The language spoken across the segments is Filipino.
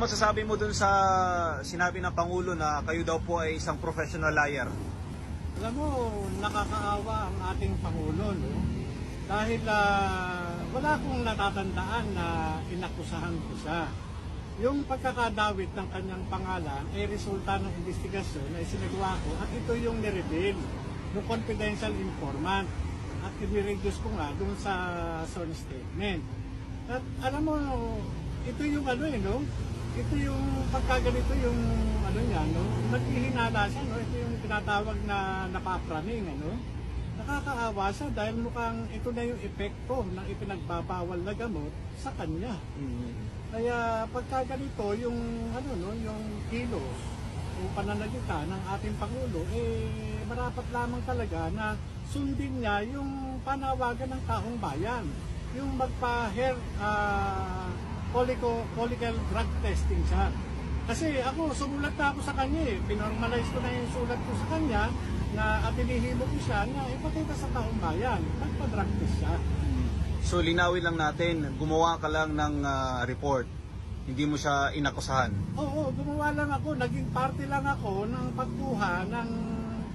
masasabi mo dun sa sinabi ng Pangulo na kayo daw po ay isang professional liar? Alam mo, nakakaawa ang ating Pangulo, no? Dahil ah, wala akong natatandaan na inakusahan ko siya. Yung pagkakadawit ng kanyang pangalan ay resulta ng investigasyon na isinagawa ko at ito yung nireveal ng confidential informant at i-reduce ko nga dun sa sworn statement. At alam mo, ito yung ano eh, no? Ito yung pagkaganito yung ano niya, no? Naghihinala siya, no? Ito yung tinatawag na napapraning, ano? Nakakaawa siya dahil mukhang ito na yung epekto ng ipinagbabawal na gamot sa kanya. Kaya pagka ganito, yung ano no, yung kilos o pananalita ng ating pangulo eh marapat lamang talaga na sundin niya yung panawagan ng taong bayan. Yung magpa-hair uh, follicle, follicle drug testing siya. Kasi ako, sumulat na ako sa kanya eh. Pinormalize ko na yung sulat ko sa kanya na at inihimo ko siya na ipakita sa taong bayan. Magpa-drug test siya. So linawin lang natin, gumawa ka lang ng ah, report. Hindi mo siya inakusahan. Oo, gumawa lang ako, naging parte lang ako ng pagkuha ng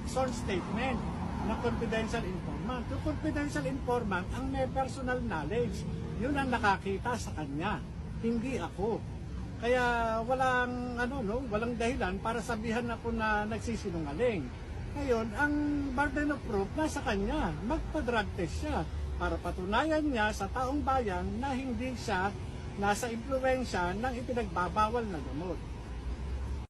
sworn statement ng confidential informant. Yung confidential informant, ang may personal knowledge, yun ang nakakita sa kanya, hindi ako. Kaya walang ano no, walang dahilan para sabihan ako na nagsisinungaling. Ngayon, ang burden of proof nasa kanya. Magpa-drug test siya para patunayan niya sa taong bayan na hindi siya nasa impluensya ng ipinagbabawal na gamot.